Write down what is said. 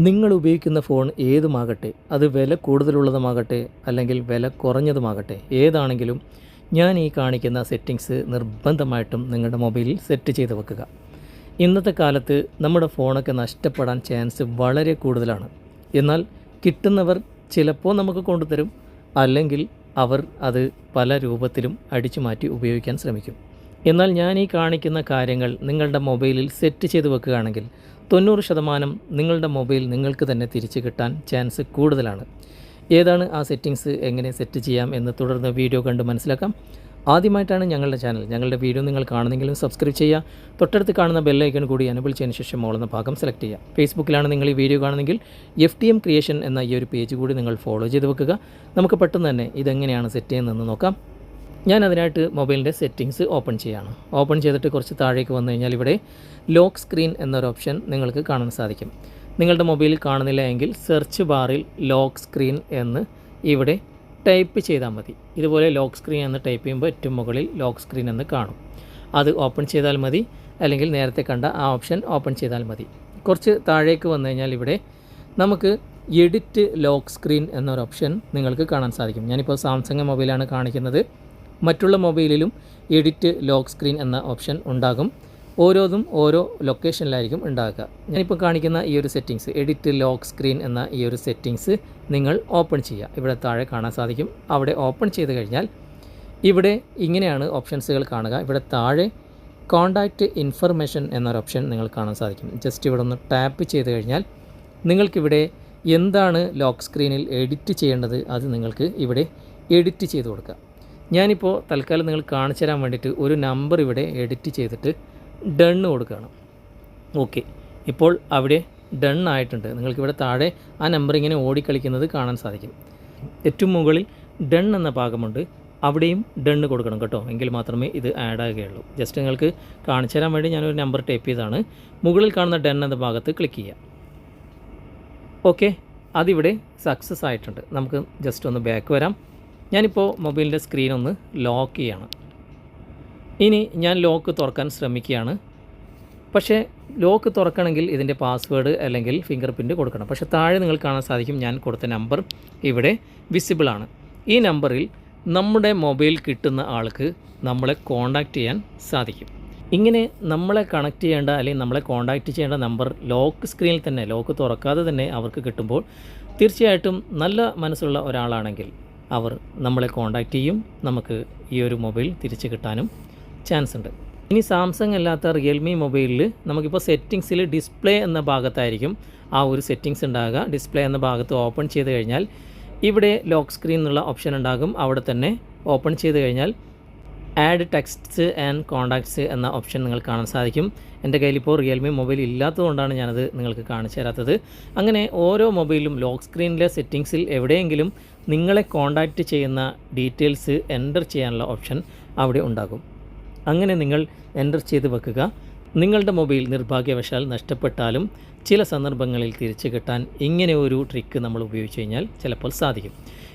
നിങ്ങൾ ഉപയോഗിക്കുന്ന ഫോൺ ഏതുമാകട്ടെ അത് വില കൂടുതലുള്ളതുമാകട്ടെ അല്ലെങ്കിൽ വില കുറഞ്ഞതുമാകട്ടെ ഏതാണെങ്കിലും ഞാൻ ഈ കാണിക്കുന്ന സെറ്റിങ്സ് നിർബന്ധമായിട്ടും നിങ്ങളുടെ മൊബൈലിൽ സെറ്റ് ചെയ്ത് വെക്കുക. ഇന്നത്തെ കാലത്ത് നമ്മുടെ ഫോണൊക്കെ നഷ്ടപ്പെടാൻ ചാൻസ് വളരെ കൂടുതലാണ്. എന്നാൽ കിട്ടുന്നവർ ചിലപ്പോൾ നമുക്ക് കൊണ്ടുതരും അല്ലെങ്കിൽ അവർ അത് പല രൂപത്തിലും അടിച്ചു മാറ്റി ഉപയോഗിക്കാൻ ശ്രമിക്കും. എന്നാൽ ഞാൻ ഈ കാണിക്കുന്ന കാര്യങ്ങൾ നിങ്ങളുടെ മൊബൈലിൽ സെറ്റ് ചെയ്ത് വെക്കുകയാണെങ്കിൽ തൊണ്ണൂറ് ശതമാനം നിങ്ങളുടെ മൊബൈൽ നിങ്ങൾക്ക് തന്നെ തിരിച്ചു കിട്ടാൻ ചാൻസ് കൂടുതലാണ്. ഏതാണ് ആ സെറ്റിങ്സ്? എങ്ങനെ സെറ്റ് ചെയ്യാം? എന്ന് തുടർന്ന് വീഡിയോ കണ്ട് മനസ്സിലാക്കാം. ആദ്യമായിട്ടാണ് ഞങ്ങളുടെ ചാനൽ. ഞങ്ങളുടെ വീഡിയോ നിങ്ങൾ കാണുന്നെങ്കിലും സബ്സ്ക്രൈബ് ചെയ്യുക. തൊട്ടടുത്ത് കാണുന്ന ബെല്ലൈക്കൺ കൂടി അനുബിൾ ചെയ്തതിന് ശേഷം മോളുന്ന ഭാഗം സെലക്ട് ചെയ്യുക. ഫേസ്ബുക്കിലാണ് നിങ്ങൾ ഈ വീഡിയോ കാണുന്നെങ്കിൽ എഫ് ടി എം ക്രിയേഷൻ എന്ന ഈ ഒരു പേജ് കൂടി നിങ്ങൾ ഫോളോ ചെയ്ത് വെക്കുക. നമുക്ക് പെട്ടെന്ന് തന്നെ ഇതെങ്ങനെയാണ് സെറ്റ് ചെയ്യുന്നതെന്ന് നോക്കാം. ഞാൻ അതിനായിട്ട് മൊബൈലിന്റെ സെറ്റിങ്സ് ഓപ്പൺ ചെയ്യാണ്. ഓപ്പൺ ചെയ്തിട്ട് കുറച്ച് താഴേക്ക് വന്നു കഴിഞ്ഞാൽ ഇവിടെ ലോക്ക് സ്ക്രീൻ എന്നൊരു ഓപ്ഷൻ നിങ്ങൾക്ക് കാണാൻ സാധിക്കും. നിങ്ങളുടെ മൊബൈലിൽ കാണുന്നില്ല എങ്കിൽ സെർച്ച് ബാറിൽ ലോക്ക് സ്ക്രീൻ എന്ന് ഇവിടെ ടൈപ്പ് ചെയ്താൽ മതി. ഇതുപോലെ ലോക്ക് സ്ക്രീൻ എന്ന് ടൈപ്പ് ചെയ്യുമ്പോൾ ഏറ്റവും മുകളിൽ ലോക്ക് സ്ക്രീൻ എന്ന് കാണും. അത് ഓപ്പൺ ചെയ്താൽ മതി. അല്ലെങ്കിൽ നേരത്തെ കണ്ട ആ ഓപ്ഷൻ ഓപ്പൺ ചെയ്താൽ മതി. കുറച്ച് താഴേക്ക് വന്നു കഴിഞ്ഞാൽ ഇവിടെ നമുക്ക് എഡിറ്റ് ലോക്ക് സ്ക്രീൻ എന്നൊരു ഓപ്ഷൻ നിങ്ങൾക്ക് കാണാൻ സാധിക്കും. ഞാനിപ്പോൾ സാംസങ് മൊബൈലാണ് കാണിക്കുന്നത്. മറ്റുള്ള മൊബൈലിലും എഡിറ്റ് ലോക്ക് സ്ക്രീൻ എന്ന ഓപ്ഷൻ ഉണ്ടാകും. ഓരോന്നും ഓരോ ലൊക്കേഷനിലായിരിക്കും ഉണ്ടാകുക. ഞാനിപ്പോൾ കാണിക്കുന്ന ഈ ഒരു സെറ്റിങ്സ് എഡിറ്റ് ലോക്ക് സ്ക്രീൻ എന്ന ഈ ഒരു സെറ്റിങ്സ് നിങ്ങൾ ഓപ്പൺ ചെയ്യുക. ഇവിടെ താഴെ കാണാൻ സാധിക്കും. അവിടെ ഓപ്പൺ ചെയ്ത് കഴിഞ്ഞാൽ ഇവിടെ ഇങ്ങനെയാണ് ഓപ്ഷൻസുകൾ കാണുക. ഇവിടെ താഴെ കോണ്ടാക്റ്റ് ഇൻഫർമേഷൻ എന്നൊരു ഓപ്ഷൻ നിങ്ങൾ കാണാൻ സാധിക്കും. ജസ്റ്റ് ഇവിടെ ഒന്ന് ടാപ്പ് ചെയ്ത് കഴിഞ്ഞാൽ നിങ്ങൾക്കിവിടെ എന്താണ് ലോക്ക് സ്ക്രീനിൽ എഡിറ്റ് ചെയ്യേണ്ടത് അത് നിങ്ങൾക്ക് ഇവിടെ എഡിറ്റ് ചെയ്ത് കൊടുക്കുക ഞാനിപ്പോൾ തൽക്കാലം നിങ്ങൾ കാണിച്ചു തരാൻ വേണ്ടിയിട്ട് ഒരു നമ്പർ ഇവിടെ എഡിറ്റ് ചെയ്തിട്ട് ഡണ്ണ് കൊടുക്കുകയാണ്. ഓക്കെ ഇപ്പോൾ അവിടെ ഡൺ ആയിട്ടുണ്ട്. നിങ്ങൾക്കിവിടെ താഴെ ആ നമ്പർ ഇങ്ങനെ ഓടിക്കളിക്കുന്നത് കാണാൻ സാധിക്കും. ഏറ്റവും മുകളിൽ ഡൺ എന്ന ഭാഗമുണ്ട്. അവിടെയും ഡണ്ണ് കൊടുക്കണം കേട്ടോ. എങ്കിൽ മാത്രമേ ഇത് ആഡ് ആകുകയുള്ളൂ. ജസ്റ്റ് നിങ്ങൾക്ക് കാണിച്ചു തരാൻ വേണ്ടി ഞാനൊരു നമ്പർ ടൈപ്പ് ചെയ്താണ് മുകളിൽ കാണുന്ന ഡൺ എന്ന ഭാഗത്ത് ക്ലിക്ക് ചെയ്യാം. ഓക്കെ അതിവിടെ സക്സസ് ആയിട്ടുണ്ട്. നമുക്ക് ജസ്റ്റ് ഒന്ന് ബാക്ക് വരാം. ഞാനിപ്പോൾ മൊബൈലിന്റെ സ്ക്രീൻ ഒന്ന് ലോക്ക് ചെയ്യാണ്. ഇനി ഞാൻ ലോക്ക് തുറക്കാൻ ശ്രമിക്കുകയാണ്. പക്ഷേ ലോക്ക് തുറക്കണമെങ്കിൽ ഇതിന്റെ പാസ്വേഡ് അല്ലെങ്കിൽ ഫിംഗർ പ്രിന്റ് കൊടുക്കണം. പക്ഷേ താഴെ നിങ്ങൾ കാണാൻ സാധിക്കും ഞാൻ കൊടുത്ത നമ്പർ ഇവിടെ വിസിബിളാണ് ഈ നമ്പറിൽ നമ്മുടെ മൊബൈൽ കിട്ടുന്ന ആൾക്ക് നമ്മളെ കോണ്ടാക്റ്റ് ചെയ്യാൻ സാധിക്കും. ഇങ്ങനെ നമ്മളെ കണക്ട് ചെയ്യേണ്ട അല്ലെങ്കിൽ നമ്മളെ കോണ്ടാക്റ്റ് ചെയ്യേണ്ട നമ്പർ ലോക്ക് സ്ക്രീനിൽ തന്നെ ലോക്ക് തുറക്കാതെ തന്നെ അവർക്ക് കിട്ടുമ്പോൾ തീർച്ചയായിട്ടും നല്ല മനസ്സുള്ള ഒരാളാണെങ്കിൽ അവർ നമ്മളെ കോണ്ടാക്റ്റ് ചെയ്യും. നമുക്ക് ഈ ഒരു മൊബൈൽ തിരിച്ച് കിട്ടാനും ചാൻസ് ഉണ്ട്. ഇനി സാംസങ് അല്ലാത്ത റിയൽമി മൊബൈലിൽ നമുക്കിപ്പോൾ സെറ്റിങ്സിൽ ഡിസ്പ്ലേ എന്ന ഭാഗത്തായിരിക്കും ആ ഒരു സെറ്റിങ്സ് ഉണ്ടാകുക. ഡിസ്പ്ലേ എന്ന ഭാഗത്ത് ഓപ്പൺ ചെയ്ത് കഴിഞ്ഞാൽ ഇവിടെ ലോക്ക് സ്ക്രീൻ എന്നുള്ള ഓപ്ഷൻ ഉണ്ടാകും. അവിടെ തന്നെ ഓപ്പൺ ചെയ്ത് കഴിഞ്ഞാൽ ആഡ് ടെക്സ്റ്റ്സ് ആൻഡ് കോണ്ടാക്ട്സ് എന്ന ഓപ്ഷൻ നിങ്ങൾ കാണാൻ സാധിക്കും. എന്റെ കയ്യിലിപ്പോൾ റിയൽമി മൊബൈൽ ഇല്ലാത്തതുകൊണ്ടാണ് ഞാനത് നിങ്ങൾക്ക് കാണിച്ചു തരാത്തത്. അങ്ങനെ ഓരോ മൊബൈലും ലോക്ക് സ്ക്രീനിലെ സെറ്റിങ്സിൽ എവിടെയെങ്കിലും നിങ്ങളെ കോണ്ടാക്റ്റ് ചെയ്യുന്ന ഡീറ്റെയിൽസ് എന്റർ ചെയ്യാനുള്ള ഓപ്ഷൻ അവിടെ ഉണ്ടാകും. അങ്ങനെ നിങ്ങൾ എന്റർ ചെയ്ത് വെക്കുക. നിങ്ങളുടെ മൊബൈൽ നിർഭാഗ്യവശാൽ നഷ്ടപ്പെട്ടാലും ചില സന്ദർഭങ്ങളിൽ തിരിച്ചു കിട്ടാൻ ഇങ്ങനെ ഒരു ട്രിക്ക് നമ്മൾ ഉപയോഗിച്ച് കഴിഞ്ഞാൽ ചിലപ്പോൾ സാധിക്കും.